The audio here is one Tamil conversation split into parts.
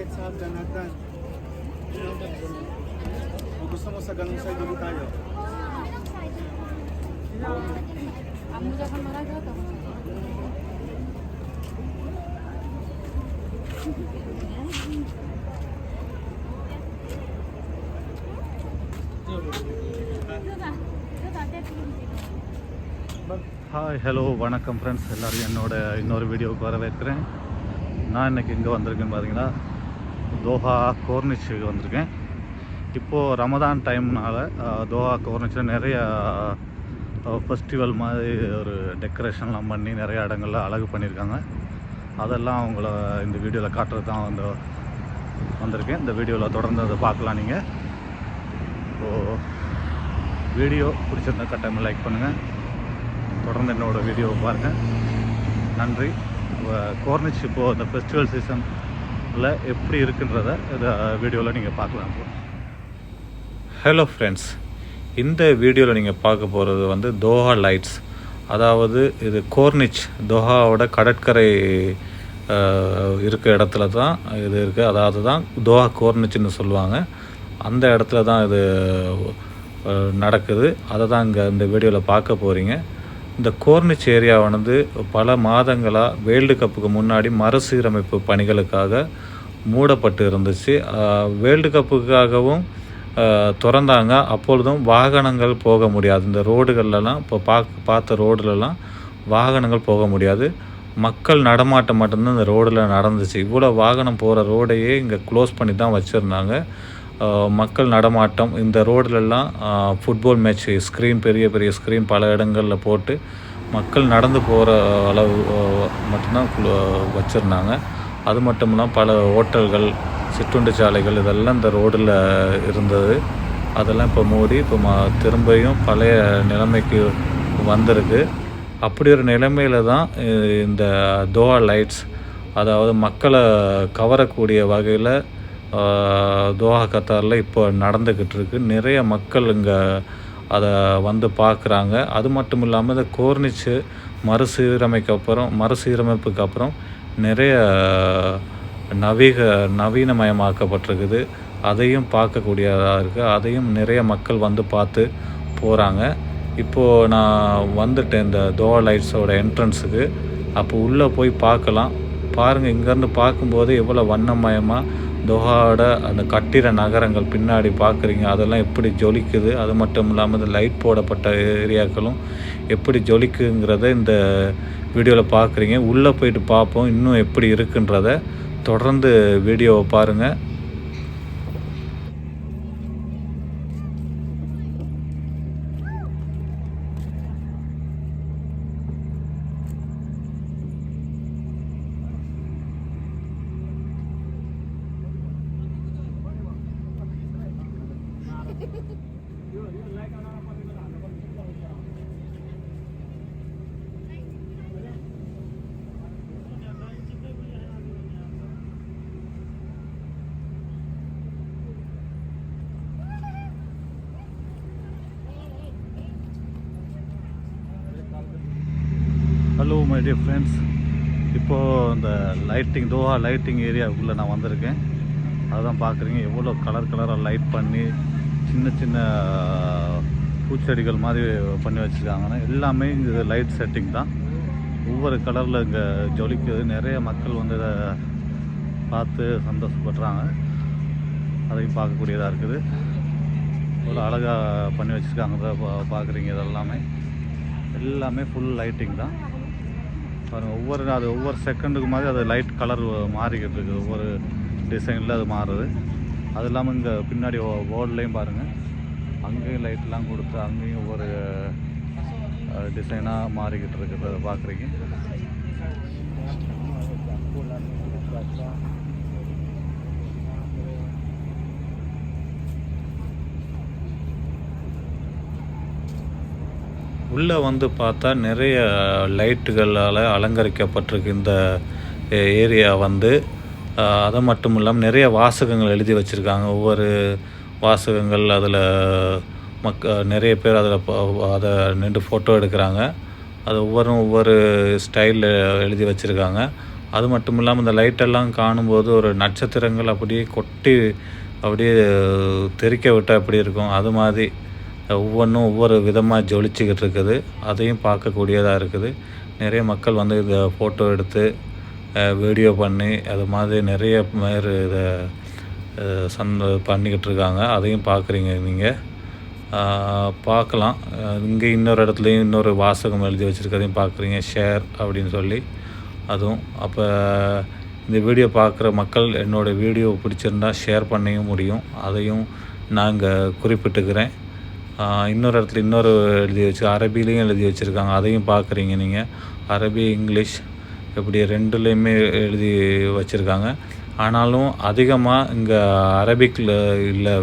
kahit sa Afghanistan. Kung gusto mo sa ganung side, dito tayo. আম্মু যখন মারা গেল তখন ஹாய் ஹலோ வணக்கம் ஃப்ரெண்ட்ஸ் எல்லோரும் என்னோட இன்னொரு வீடியோவுக்கு வரவேற்கிறேன் நான் இன்றைக்கி இங்கே வந்திருக்கேன்னு பார்த்தீங்கன்னா தோஹா கோர்னிச்சுக்கு வந்திருக்கேன். இப்போது ரமதான் டைம்னால் தோஹா கோர்னிச்சில் நிறைய ஃபெஸ்டிவல் மாதிரி ஒரு டெக்கரேஷன்லாம் பண்ணி நிறைய இடங்கள்ல அழகு பண்ணியிருக்காங்க. அதெல்லாம் அவங்கள இந்த வீடியோவில் காட்டுறது தான் வந்து வந்திருக்கேன். இந்த வீடியோவில் தொடர்ந்து அதை பார்க்கலாம் நீங்கள் இப்போது வீடியோ பிடிச்சிருந்தா கட்டாயமாக லைக் பண்ணுங்கள் தொடர்ந்து என்னோடய வீடியோவை பாருங்கள் நன்றி. கோர்னிச் இப்போது இந்த ஃபெஸ்டிவல் சீசன் சீசனில் எப்படி இருக்குன்றத இந்த வீடியோவில் நீங்கள் பார்க்கலாம் ஹலோ ஃப்ரெண்ட்ஸ் இந்த வீடியோவில் நீங்கள் பார்க்க போகிறது வந்து தோஹா லைட்ஸ் அதாவது இது கோர்னிச் தோஹாவோட கடற்கரை இருக்க இடத்துல தான் இது இருக்குது அதாவது தான் தோஹா கோர்னிச்சுன்னு சொல்லுவாங்க. அந்த இடத்துல தான் இது நடக்குது. அதை தான் இங்கே இந்த வீடியோவில் பார்க்க போகிறீங்க இந்த கோர்னிச் ஏரியாவானது பல மாதங்களாக வேர்ல்டு கப்புக்கு முன்னாடி மறுசீரமைப்பு பணிகளுக்காக மூடப்பட்டு இருந்துச்சு. வேர்ல்டு கப்புக்காகவும் திறந்தாங்க. அப்பொழுதும் வாகனங்கள் போக முடியாது. இந்த ரோடுகள்லாம் இப்போ பார்க்க பார்த்த ரோடுலலாம் வாகனங்கள் போக முடியாது. மக்கள் நடமாட்டம் மட்டும்தான் இந்த ரோடில் நடந்துச்சு. இவ்வளோ வாகனம் போகிற ரோடையே இங்கே க்ளோஸ் பண்ணி தான் வச்சுருந்தாங்க. மக்கள் நடமாட்டம் இந்த ரோட்லலாம் ஃபுட்பால் மேட்ச் ஸ்க்ரீன் பெரிய பெரிய ஸ்க்ரீன் பல இடங்களில் போட்டு மக்கள் நடந்து போகிற அளவு மட்டும்தான் வச்சுருந்தாங்க. அது மட்டும் இல்லாமல் பல ஹோட்டல்கள் சிற்றுண்டு சாலைகள் இதெல்லாம் இந்த ரோடில் இருந்தது. அதெல்லாம் இப்போ மூடி இப்போ ம திரும்பியும் பழைய நிலைமைக்கு வந்திருக்கு. அப்படி ஒரு நிலைமையில் தான் இந்த தோஹா லைட்ஸ் அதாவது மக்களை கவரக்கூடிய வகையில் தோஹா கத்தாரில் இப்போ நடந்துக்கிட்டு இருக்கு நிறைய மக்கள் இங்கே அதை வந்து பார்க்குறாங்க அது மட்டும் இல்லாமல் இதை கோர்னிச்சு மறுசீரமைக்கு அப்புறம் மறுசீரமைப்புக்கு அப்புறம் நிறைய நவீக நவீனமயமாக்கப்பட்டிருக்குது. அதையும் பார்க்கக்கூடியதாக இருக்குது அதையும் நிறைய மக்கள் வந்து பார்த்து போகிறாங்க இப்போது நான் வந்துட்டேன் இந்த தோவா லைட்ஸோட என்ட்ரன்ஸுக்கு. அப்போ உள்ளே போய் பார்க்கலாம். பாருங்கள் இங்கேருந்து பார்க்கும்போது எவ்வளோ வண்ணமயமாக தோஹாவோட அந்த கட்டிட நகரங்கள் பின்னாடி பார்க்குறீங்க. அதெல்லாம் எப்படி ஜொலிக்குது? அது மட்டும் இல்லாமல் இந்த லைட் போடப்பட்ட ஏரியாக்களும் எப்படி ஜொலிக்குங்கிறத இந்த வீடியோவில் பார்க்குறீங்க. உள்ளே போயிட்டு பார்ப்போம் இன்னும் எப்படி இருக்குன்றத. தொடர்ந்து வீடியோவை பாருங்கள் ஹலோ மை டியர் ஃப்ரெண்ட்ஸ் இப்போது இந்த லைட்டிங் தோஹா லைட்டிங் ஏரியாவுக்குள்ளே நான் வந்திருக்கேன். அதுதான் பார்க்குறீங்க. எவ்வளோ கலர் கலராக லைட் பண்ணி சின்ன சின்ன பூச்செடிகள் மாதிரி பண்ணி வச்சுருக்காங்கன்னா எல்லாமே இது லைட் செட்டிங் தான். ஒவ்வொரு கலரில் இங்கே ஜொலிக்குது. நிறைய மக்கள் வந்து இதை பார்த்து சந்தோஷப்படுறாங்க. அதையும் பார்க்கக்கூடியதாக இருக்குது. எவ்வளோ அழகாக பண்ணி வச்சுருக்காங்க. பார்க்குறீங்க இதெல்லாமே. எல்லாமே ஃபுல் லைட்டிங் தான். பாருங்கள் ஒவ்வொரு அது ஒவ்வொரு செகண்டுக்கு மாதிரி அது லைட் கலர் மாறிக்கிட்டு இருக்குது. ஒவ்வொரு டிசைனில் அது மாறுது. அது இல்லாமல் இங்கே பின்னாடி போர்ட்லேயும் பாருங்கள் அங்கேயும் லைட்லாம் கொடுத்து அங்கேயும் ஒவ்வொரு டிசைனாக மாறிக்கிட்டு இருக்குது அதை பார்க்குறீங்க உள்ளே வந்து பார்த்தா நிறைய லைட்டுகளால் அலங்கரிக்கப்பட்டிருக்கு இந்த ஏரியா வந்து. அது மட்டும் இல்லாமல் நிறைய வாசகங்கள் எழுதி வச்சுருக்காங்க. ஒவ்வொரு வாசகங்கள் அதில் மக்க நிறைய பேர் அதில் அதை நின்று ஃபோட்டோ எடுக்கிறாங்க. அது ஒவ்வொரு ஒவ்வொரு ஸ்டைலில் எழுதி வச்சுருக்காங்க. அது மட்டும் இல்லாமல் இந்த லைட்டெல்லாம் காணும்போது ஒரு நட்சத்திரங்கள் அப்படியே கொட்டி அப்படியே தெறிக்க விட்டால் எப்படி இருக்கும்? அது மாதிரி ஒவ்வொன்றும் ஒவ்வொரு விதமாக ஜொலிச்சுக்கிட்டு இருக்குது. அதையும் பார்க்கக்கூடியதாக இருக்குது. நிறைய மக்கள் வந்து இதை ஃபோட்டோ எடுத்து வீடியோ பண்ணி அது மாதிரி நிறைய பேர் இதை சந்த பண்ணிக்கிட்டு இருக்காங்க. அதையும் பார்க்குறீங்க நீங்கள் பார்க்கலாம். இங்கே இன்னொரு இடத்துலையும் இன்னொரு வாசகம் எழுதி வச்சுருக்கதையும் பார்க்குறீங்க. ஷேர் அப்படின்னு சொல்லி. அதுவும் அப்போ இந்த வீடியோ பார்க்குற மக்கள் என்னோடய வீடியோ பிடிச்சிருந்தா ஷேர் பண்ணியும் முடியும். அதையும் நாங்கள் குறிப்பிட்டுக்கிறேன். இன்னொரு இடத்துல இன்னொரு எழுதி வச்சு அரபிலையும் எழுதி வச்சுருக்காங்க. அதையும் பார்க்குறீங்க நீங்கள் அரபி இங்கிலீஷ் இப்படி ரெண்டுலேயுமே எழுதி வச்சுருக்காங்க. ஆனாலும் அதிகமாக இங்கே அரபிக்கில் இல்லை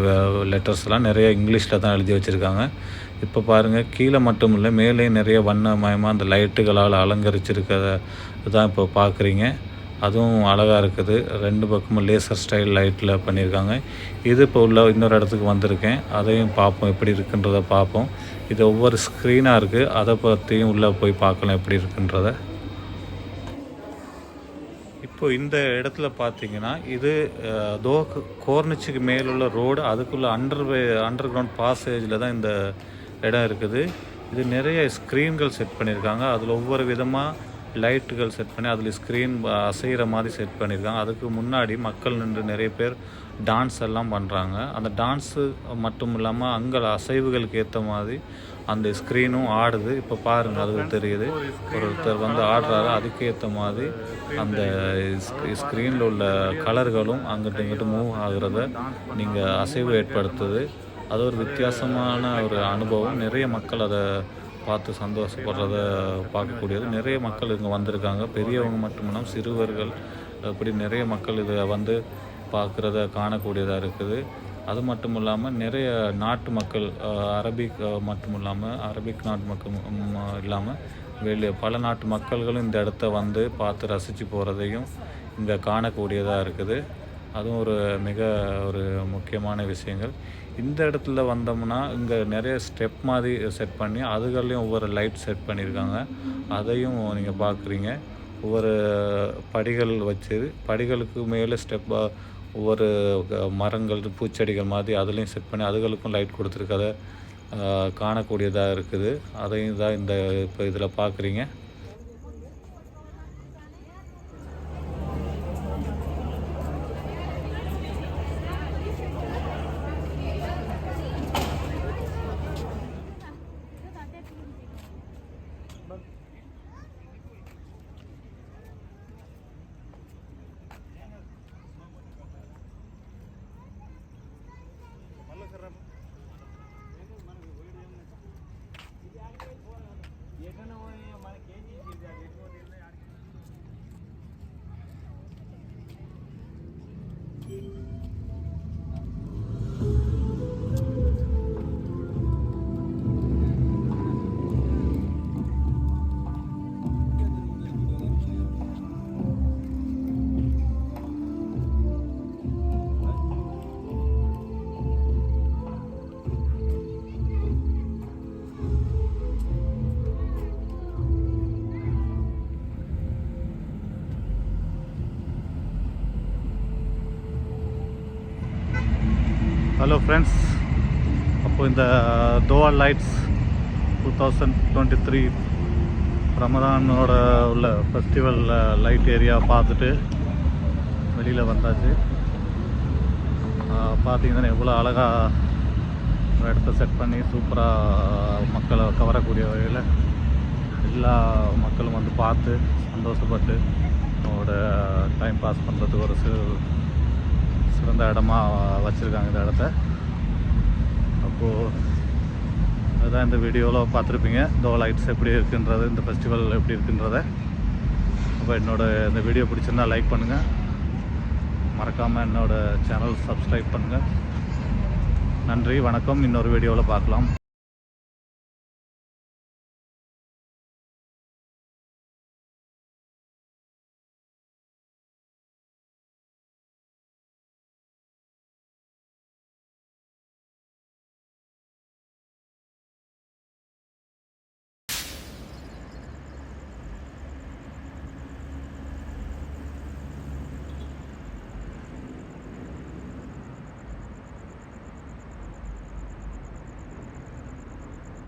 லெட்டர்ஸ்லாம் நிறைய இங்கிலீஷில் தான் எழுதி வச்சுருக்காங்க. இப்போ பாருங்கள் கீழே மட்டும் இல்லை மேலேயும் நிறைய வண்ணமயமாக அந்த லைட்டுகளால் அலங்கரிச்சிருக்கிறத தான் இப்போ பார்க்குறீங்க. அதுவும் அழகாக இருக்குது. ரெண்டு பக்கமும் லேசர் ஸ்டைல் லைட்டில் பண்ணியிருக்காங்க. இது இப்போ உள்ள இன்னொரு இடத்துக்கு வந்திருக்கேன். அதையும் பார்ப்போம் எப்படி இருக்குன்றதை பார்ப்போம். இது ஒவ்வொரு ஸ்க்ரீனாக இருக்குது அதை பற்றியும் உள்ளே போய் பார்க்கலாம் எப்படி இருக்குன்றத. இப்போது இந்த இடத்துல பார்த்தீங்கன்னா இது தோ கோர்னிச்சுக்கு மேலுள்ள ரோடு அதுக்குள்ளே அண்டர் அண்டர் கிரவுண்ட் பாசேஜில் தான் இந்த இடம் இருக்குது. இது நிறைய ஸ்க்ரீன்கள் செட் பண்ணியிருக்காங்க. அதில் ஒவ்வொரு விதமாக லைட்டுகள் செட் பண்ணி அதில் ஸ்க்ரீன் அசைகிற மாதிரி செட் பண்ணியிருக்காங்க. அதுக்கு முன்னாடி மக்கள் நின்று நிறைய பேர் டான்ஸ் எல்லாம் பண்ணுறாங்க அந்த டான்ஸு மட்டும் இல்லாமல் அங்கே அசைவுகளுக்கு ஏற்ற மாதிரி அந்த ஸ்க்ரீனும் ஆடுது. இப்போ பாருங்கள் அது தெரியுது. ஒருத்தர் வந்து ஆடுறாரு. அதுக்கேற்ற மாதிரி அந்த ஸ்க்ரீனில் உள்ள கலர்களும் அங்கிட்டு இங்கிட்டு மூவ் ஆகுறத நீங்கள் அசைவு ஏற்படுத்துது. அது ஒரு வித்தியாசமான ஒரு அனுபவம். நிறைய மக்கள் அதை பார்த்து சந்தோஷப்படுறத பார்க்கக்கூடியது. நிறைய மக்கள் இங்கே வந்திருக்காங்க. பெரியவங்க மட்டுமில்லாமல் சிறுவர்கள் இப்படி நிறைய மக்கள் இதை வந்து பார்க்குறத காணக்கூடியதாக இருக்குது. அது மட்டும் இல்லாமல் நிறைய நாட்டு மக்கள் அரபிக் மட்டும் இல்லாமல் அரபிக் நாட்டு மக்கள் இல்லாமல் வெளியே பல நாட்டு மக்கள்களும் இந்த இடத்த வந்து பார்த்து ரசித்து போகிறதையும் இங்கே காணக்கூடியதாக இருக்குது. அதுவும் ஒரு மிக ஒரு முக்கியமான விஷயங்கள். இந்த இடத்துல வந்தோம்னா இங்கே நிறைய ஸ்டெப் மாதிரி செட் பண்ணி அதுகள்லேயும் ஒவ்வொரு லைட் செட் பண்ணியிருக்காங்க. அதையும் நீங்கள் பார்க்குறீங்க ஒவ்வொரு படிகள் வச்சு படிகளுக்கு மேலே ஸ்டெப்பாக ஒவ்வொரு மரங்கள் பூச்செடிகள் மாதிரி அதுலேயும் செட் பண்ணி அதுகளுக்கும் லைட் கொடுத்துருக்கத காணக்கூடியதாக இருக்குது. அதையும் தான் இந்த இப்போ இதில் பார்க்குறீங்க ஹலோ ஃப்ரெண்ட்ஸ் அப்போ இந்த Doha lights two thousand twenty three ரமதானோட உள்ள ஃபெஸ்டிவல் லைட் ஏரியா பார்த்துட்டு வெளியில் வந்தாச்சு. பார்த்தீங்கன்னா எவ்வளோ அழகாக ஒரு இடத்த செட் பண்ணி சூப்பராக மக்களை கவரக்கூடிய வகையில் எல்லா மக்களும் வந்து பார்த்து சந்தோஷப்பட்டு அவங்களோட டைம் பாஸ் பண்ணுறதுக்கு ஒரு சிறு பிறந்த இடமா வச்சுருக்காங்க இந்த இடத்த. அப்போது அதுதான் இந்த வீடியோவில் பார்த்துருப்பீங்க. தோ லைட்ஸ் எப்படி இருக்குன்றது இந்த ஃபெஸ்டிவல் எப்படி இருக்குன்றத. அப்போ என்னோட இந்த வீடியோ பிடிச்சிருந்தா லைக் பண்ணுங்கள் மறக்காமல் என்னோடய சேனல் சப்ஸ்கிரைப் பண்ணுங்கள் நன்றி வணக்கம். இன்னொரு வீடியோவில் பார்க்கலாம்.